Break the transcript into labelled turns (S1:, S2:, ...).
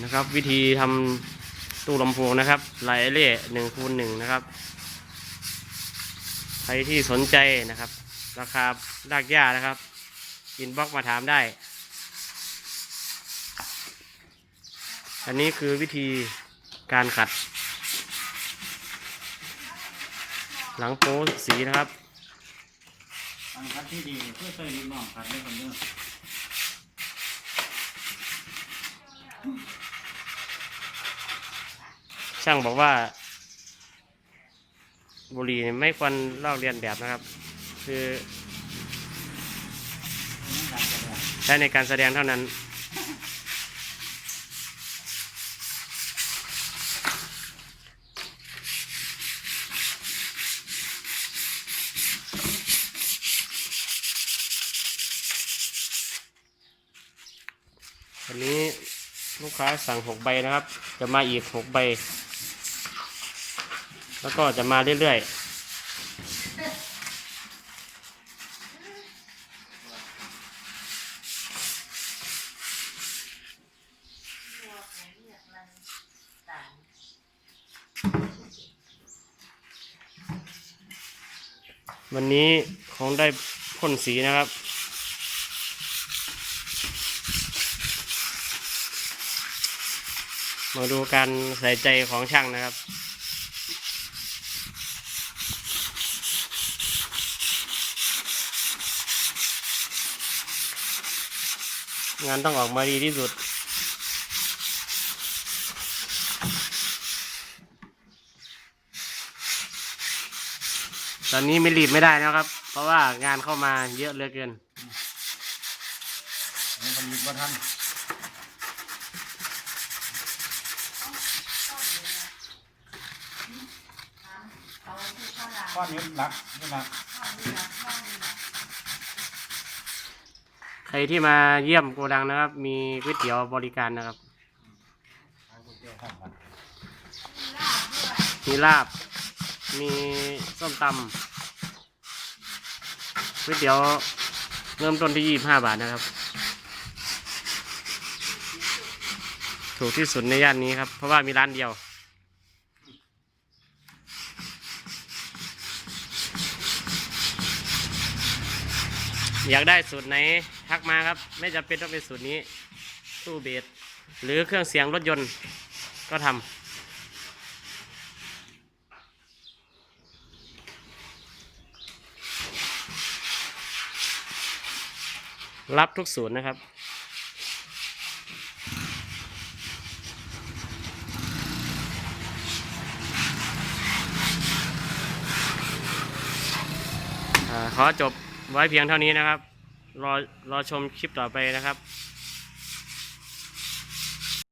S1: นะครับ วิธีทำตู้ลำโพงนะครับลายเล่หนึ่งคูณหนึ่งนะครับ ใครที่สนใจนะครับ ราคารากหญ้านะครับอินบ็อกมาถามได้ อันนี้คือวิธีการขัด หลังโป๊สีนะครับ
S2: อันคัดที่ดีเพื่อใส่ลูกน้องคัดได้คนเดียว
S1: ช่างบอกว่า บุหรี่ไม่ควรลอกเลียนแบบนะครับ คือใช้ในการแสดงเท่านั้น วันนี้ลูกค้าสั่งหกใบนะครับ จะมาอีกหกใบ แล้วก็จะมาเรื่อยๆวันนี้คงได้พ่นสีนะครับ มาดูการใส่ใจของช่างนะครับ งานต้องออกมาดีที่สุด ตอนนี้ไม่รีบไม่ได้นะครับ เพราะว่างานเข้ามาเยอะเหลือเกิน
S2: นี่คนยิบว่าท่านก้อนนี้หนักนี่หนัก
S1: ใครที่มาเยี่ยมโกดังนะครับ มีก๋วยเตี๋ยวบริการนะครับ มีลาบ มีส้มตำก๋วยเตี๋ยวเริ่มต้นที่ยี่บห้าบาทนะครับ ถูกที่สุดในย่านนี้ครับ เพราะว่ามีร้านเดียว อยากได้สูตรไหนทักมาครับ ไม่จำเป็นต้องเป็นสูตรนี้ตู้เบสหรือเครื่องเสียงรถยนต์ก็ทำรับทุกศูนย์นะครับ ขอจบ ไว้เพียงเท่านี้นะครับ รอรอชมคลิปต่อไปนะครับ